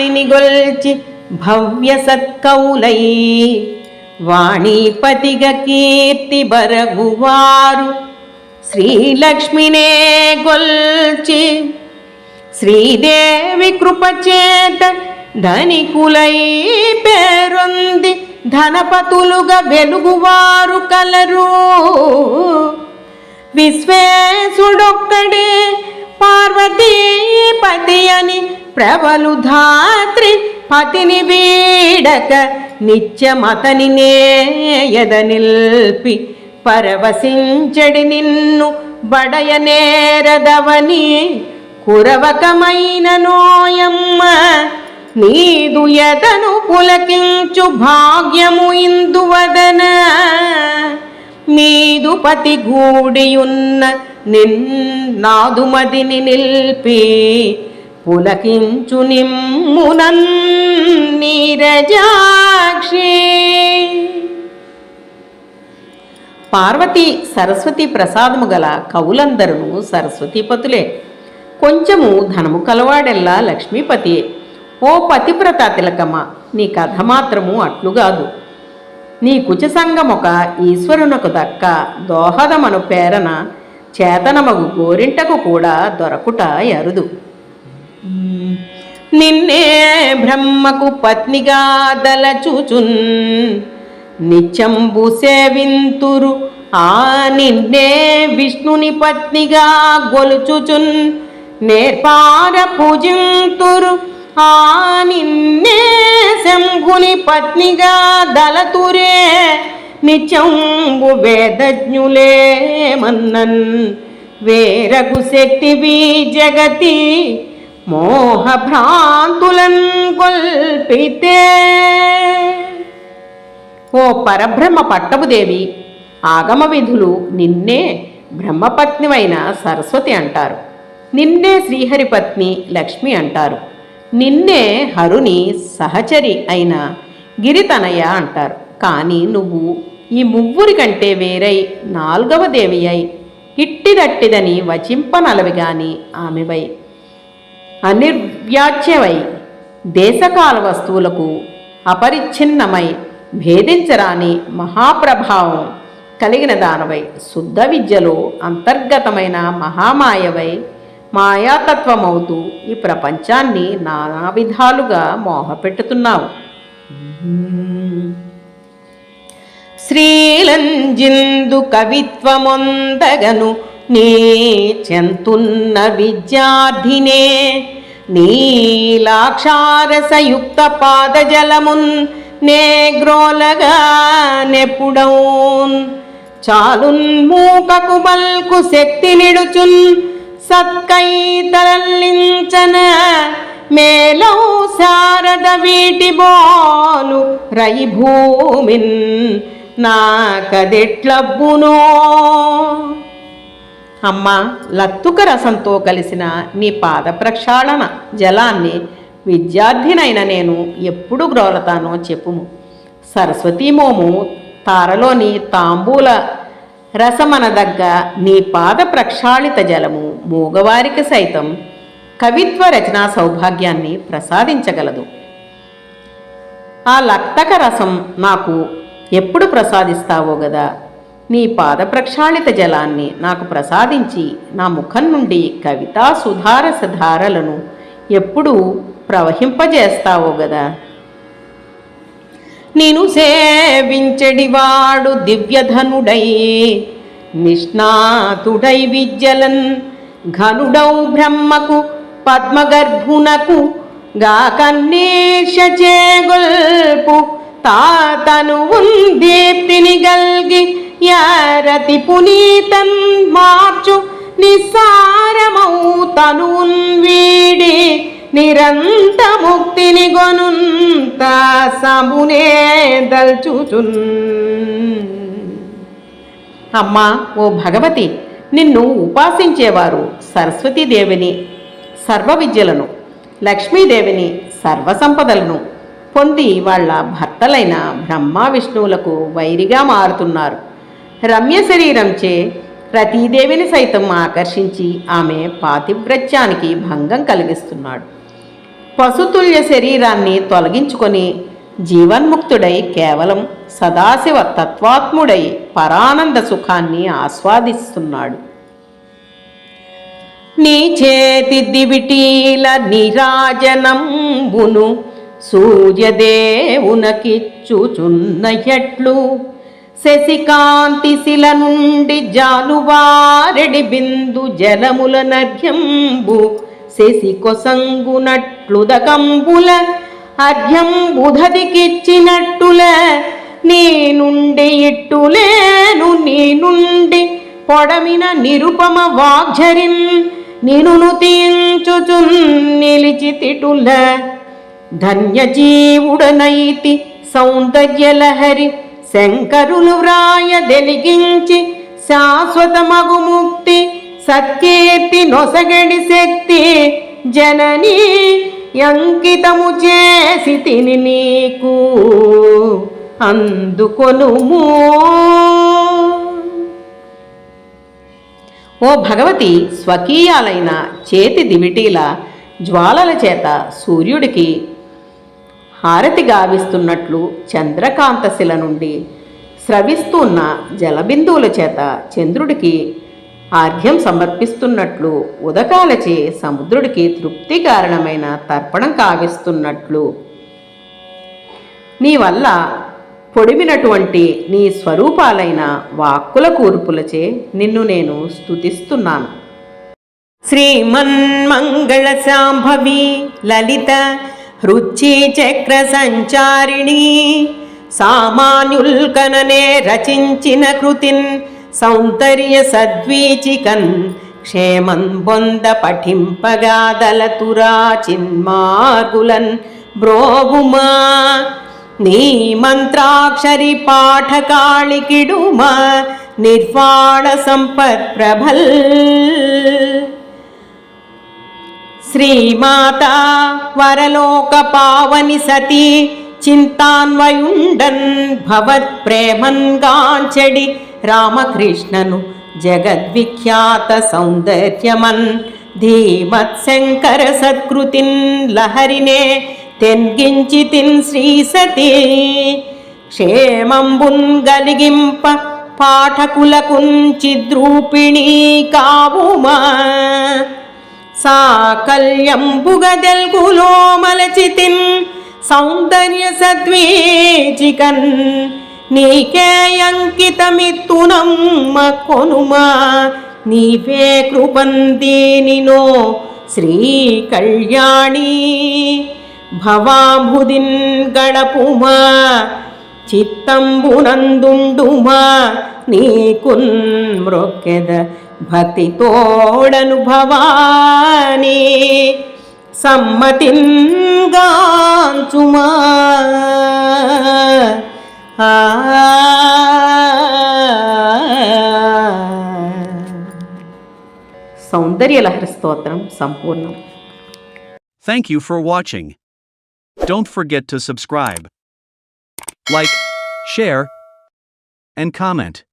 వాణిని గొల్చి భవ్య సత్కౌలై. వాణిపతిగ కీర్తి బరగువారు. శ్రీలక్ష్మినే గొల్చి శ్రీదేవి కృపచేత ధనికులై పేరొంది ధనపతులుగా వెలుగువారు కలరు. విశ్వేశుడొక్కడే పార్వతీపతి అని ప్రబలు ధాత్రి పతిని వీడక నిత్యమతని నేయద నిల్పి పరవశించడి నిన్ను బడయనేరదవని కురవకమైన నోయమ్మ నీదు ఎదను పులకించు భాగ్యము ఇందువదన. మీదు పతి గూడియున్న నిన్నాదుమదిని నిల్పి పులకించు నిమ్మునన్ నీరజాక్షి పార్వతి సరస్వతి ప్రసాదము గల కవులందరూ సరస్వతీపతులే. కొంచెము ధనము కలవాడెల్లా లక్ష్మీపతియే. ఓ పతివ్రత తిలకమ్మ నీ కథ మాత్రము అట్లుగాదు నీ కుచ కుచసంగమొక ఈశ్వరునకు దక్క దోహదమను పేరన చేతనమగు గోరింటకు కూడా దొరకుట ఎరుదు. నిన్నే బ్రహ్మకు పత్నిగా దలచుచున్. నిత్యంబు సేవింతురు ఆ నిన్నే విష్ణుని పత్నిగా గొలుచుచున్. నేర్పార పూజింతురు ఆ నిన్నే శంభుని పత్నిగా దళతురే నిత్యంబు వేదజ్ఞులే మన్నన్ వేరగు శక్తివి జగతి. మోహ భ్రాంతులన్ కొల్పితే. ఓ పరబ్రహ్మ పట్టపుదేవి ఆగమ విధులు నిన్నే బ్రహ్మపత్నివైన సరస్వతి అంటారు. నిన్నే శ్రీహరిపత్ని లక్ష్మి అంటారు. నిన్నే హరుని సహచరి అయిన గిరితనయ అంటారు. కానీ నువ్వు ఈ ముగ్గురి కంటే వేరై నాల్గవ దేవి అయి ఇట్టిదట్టిదని వచింపనలవి గాని ఆమెవై అనిర్వ్యాచ్యమై దేశకాల వస్తువులకు అపరిచ్ఛిన్నమై భేదించరాని మహాప్రభావం కలిగిన దానవై శుద్ధ విద్యలో అంతర్గతమైన మహామాయవై మాయాతత్వమవుతూ ఈ ప్రపంచాన్ని నానా విధాలుగా మోహపెట్టుతున్నావు. శ్రీలంజిందు కవిత్వమొందగను నీ చెంతున్న విద్యార్థినే నీలాక్షారసయుక్త పాదజలమున్ నే గ్రోలగా నెప్పుడౌన్. చాలున్ మూకకు బల్కు శక్తి నిడుచున్ సత్కై తరలించన మేలౌ శారద వీటి బోలు రై భూమిన్ నా కదెట్లబ్బునో. అమ్మ లత్తుక రసంతో కలిసిన నీ పాద ప్రక్షాళన జలాన్ని విద్యార్థినైన నేను ఎప్పుడు గ్రోలతానో చెప్పుము. సరస్వతీమోము తారలోని తాంబూల రసమనదగ్గ నీ పాద ప్రక్షాళిత జలము మూగవారికి సైతం కవిత్వ రచనా సౌభాగ్యాన్ని ప్రసాదించగలదు. ఆ లక్తక రసం నాకు ఎప్పుడు ప్రసాదిస్తావో గదా? నీ పాద ప్రక్షాళిత జలాన్ని నాకు ప్రసాదించి నా ముఖం నుండి కవితా సుధారస ధారలను ఎప్పుడూ ప్రవహింపజేస్తావు గదా. నేను సేవించడివాడు దివ్యధనుడై నిష్ణాతుడై విద్యలన్ ఘనుడౌ బ్రహ్మకు పద్మగర్భునకు గాకన్నేష తాతను దీప్తిని గల్గి యారతి పునీతన్ మార్చు నిస్సారమౌతను వీడి నిరంత ముక్తిని గొనుంత సమునే దల్చుచున్. అమ్మా ఓ భగవతి నిన్ను ఉపాసించేవారు సరస్వతీదేవిని సర్వ విద్యలను లక్ష్మీదేవిని సర్వసంపదలను పొంది వాళ్ళ భర్తలైన బ్రహ్మ విష్ణువులకు వైరిగా మారుతున్నారు. రమ్య శరీరంచే రతీదేవిని సైతం ఆకర్షించి ఆమె పాతివ్రత్యానికి భంగం కలిగిస్తున్నాడు. పశుతుల్య శరీరాన్ని తొలగించుకొని జీవన్ముక్తుడై కేవలం సదాశివ తత్వాత్ముడై పరానంద సుఖాన్ని ఆస్వాదిస్తున్నాడు. నీ చేతి దివిటీల నిరాజనంబును సూర్యదేవునకిచ్చుచున్న ఎట్లు శశికాంతిశిల నుండి జాలువారెడి బిందు జలముల నర్ఘ్యంబు. శశి కొసంగునట్లుదకంబుల అర్ఘ్యంబుధదికిచ్చినట్టుల నీ నుండి ఇట్టులేను నీ నుండి పొడమిన నిరుపమ వాగ్జరిన్ నినును తీంచుచున్ నిలిచి తిటుల. ధన్యజీవుడనైతి సౌందర్యలహరి శంకరులు వ్రాయ దెలిగించి శాశ్వతమగు ముక్తి సత్కీర్తి నొసగడి శక్తి జనని అంకితము చేసి తిని నీకు అందుకొనుము. ఓ భగవతి స్వకీయాలైన చేతి దివిటీల జ్వాలల చేత సూర్యుడికి హారతి గావిస్తున్నట్లు చంద్రకాంతశిల నుండి స్రవిస్తున్న జలబిందువుల చేత చంద్రుడికి ఆర్ఘ్యం సమర్పిస్తున్నట్లు ఉదకాలచే సముద్రుడికి తృప్తి కారణమైన తర్పణం కావిస్తున్నట్లు. నీ వల్ల పొడిమినటువంటి నీ స్వరూపాలైన వాక్కుల కూర్పులచే నిన్ను నేను స్తుతిస్తున్నాను. శ్రీమన్మంగళ శాంభవి లలిత చక్ర సంచారిణి. సామాన్యుల్కననే రచించిన కృతిన్ సౌందర్య సద్వీచికన్ క్షేమం బొంద పఠింపగాదలతురా చిన్మార్గులన్ బ్రోగుమా నీ మంత్రాక్షరి పాఠకాళికిడుమా నిర్వాణ సంపత్ ప్రభల్. శ్రీమాత వరలోక పావని సతీ చింతాన్వయుండన్ భవత్ ప్రేమన్ రామకృష్ణను జగద్విఖ్యాత సౌందర్యమన్ ధీమత్శంకర సత్కృతిన్ లహరినే తెన్గించితిన్ శ్రీ సతీ క్షేమంబున్ గలిగింప పాఠకులకున్ చిద్రూపిణీ కావుమా సాకల్యంబుగదెల్గులో మలచితిన్ సౌందర్య సద్వీచికన్ నీకే అంకితమిత్తునమ్మ కొనుమా నీవే కృపందీనినో శ్రీ కళ్యాణి భవాంబుదిన్ గడపుమా చిత్తంబునందుండుమా? నీకున్ మ్రొక్కెద భక్తి తోడనుభవాని భవాని గాంచుమా సౌందర్యలహరి స్తోత్రం సంపూర్ణం. Thank you for watching. Don't forget to subscribe, like, share, and comment.